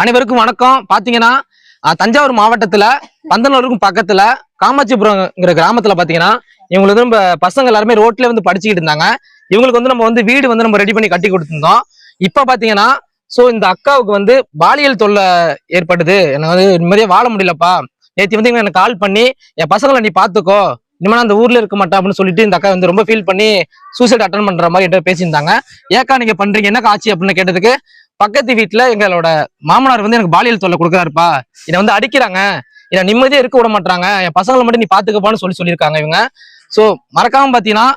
அனைவருக்கும் வணக்கம். பாத்தீங்கன்னா தஞ்சாவூர் மாவட்டத்துல பந்தனூருக்கும் பக்கத்துல காமாட்சிபுரம்ங்கிற கிராமத்துல பாத்தீங்கன்னா இவங்களுக்கு வந்து நம்ம பசங்க எல்லாருமே ரோட்ல வந்து படிச்சுக்கிட்டு இருந்தாங்க. இவங்களுக்கு வந்து நம்ம வந்து வீடு வந்து நம்ம ரெடி பண்ணி கட்டி கொடுத்துருந்தோம். இப்ப பாத்தீங்கன்னா சோ இந்த அக்காவுக்கு வந்து பாலியல் தொல்லை ஏற்படுது. எனக்கு வந்து நிம்மதியா வாழ முடியலப்பா. நேற்று வந்து இவங்க எனக்கு கால் பண்ணி என் பசங்களை நீ பாத்துக்கோ. இனிமே நான் அந்த ஊர்ல இருக்க மாட்டேன் அப்படின்னு சொல்லிட்டு இந்த அக்கா வந்து ரொம்ப ஃபீல் பண்ணி சூசைட் அட்டன் பண்ற மாதிரி என்கிட்ட பேசியிருந்தாங்க. ஏக்கா நீங்க பண்றீங்க. என்ன ஆச்சு அப்படின்னு கேட்டதுக்கு பக்கத்து வீட்டுல எங்களோட மாமனார் வந்து எனக்கு பாலியல் தொல்லை கொடுக்குறாருப்பா. என்னை வந்து அடிக்கிறாங்க. என்னை நிம்மதியா இருக்க விட மாட்டாங்க என் பசங்களை மட்டும் நீ பாத்துக்கப்பான்னு சொல்லி சொல்லியிருக்காங்க இவங்க. சோ மறக்காம பாத்தீங்கன்னா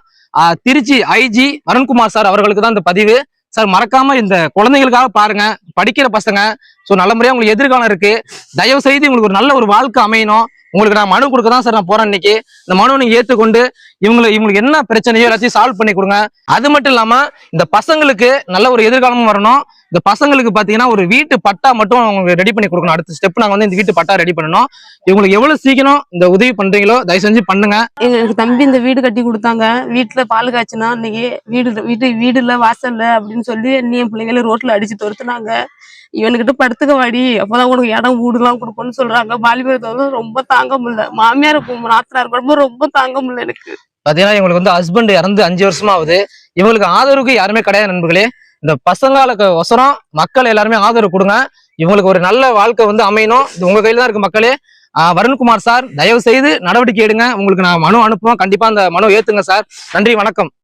திருச்சி ஐஜி வருண்குமார் சார் அவர்களுக்கு தான் இந்த பதிவு. சார் மறக்காம இந்த குழந்தைங்களுக்காக பாருங்க. படிக்கிற பசங்க. சோ நல்ல முறையா உங்களுக்கு எதிர்காலம் இருக்கு. தயவு செய்து உங்களுக்கு ஒரு நல்ல ஒரு வாழ்க்கை அமையணும். உங்களுக்கு நான் மனு கொடுக்க தான் சார் நான் போறேன் இன்னைக்கு. இந்த மனுவை நீங்க ஏத்துக்கொண்டு இவங்களை இவங்களுக்கு என்ன பிரச்சனையோ எல்லாத்தையும் சால்வ் பண்ணி கொடுங்க. அது மட்டும் இல்லாம இந்த பசங்களுக்கு நல்ல ஒரு எதிர்காலமும் வரணும். இந்த பசங்களுக்கு பாத்தீங்கன்னா ஒரு வீட்டு பட்டா மட்டும் அவங்களுக்கு ரெடி பண்ணி கொடுக்கணும். அடுத்த ஸ்டெப் நாங்க வந்து இந்த வீட்டு பட்டா ரெடி பண்ணணும். இவங்களுக்கு எவ்வளவு சீக்கிரம் இந்த உதவி பண்றீங்களோ தயவு செஞ்சு பண்ணுங்க. எங்களுக்கு தம்பி இந்த வீடு கட்டி கொடுத்தாங்க. வீட்டுல பால் காய்ச்சினா இன்னைக்கு வீடு வீட்டு வீடு இல்ல வாசல் இல்ல அப்படின்னு சொல்லி நீ என் பிள்ளைங்கள ரோட்ல அடிச்சு துரத்துனாங்க. இவனுக்கிட்ட படுத்துக்க வாடி அப்பதான் உனக்கு இடம் வீடுலாம் கொடுப்போம்னு சொல்றாங்க. பாலிபுரத்தை ரொம்ப தாங்க முடியல. மாமியார் நாத்தனார் குடும்பம் ரொம்ப தாங்க முடியல எனக்கு. பாத்தீங்கன்னா இவங்களுக்கு வந்து ஹஸ்பண்ட் இறந்து அஞ்சு வருஷமா ஆகுது இவங்களுக்கு ஆதரவுக்கு யாருமே கிடையாது நண்பர்களே. இந்த பசங்களுக்கு ஒசரம் மக்கள் எல்லாருமே ஆதரவு கொடுங்க. இவங்களுக்கு ஒரு நல்ல வாழ்க்கை வந்து அமையணும். இது உங்க கையில தான் இருக்கு மக்களே. வருண்குமார் சார் தயவு செய்து நடவடிக்கை எடுங்க. உங்களுக்கு நான் மனு அனுப்புவோம் கண்டிப்பா அந்த மனு ஏத்துங்க சார். நன்றி வணக்கம்.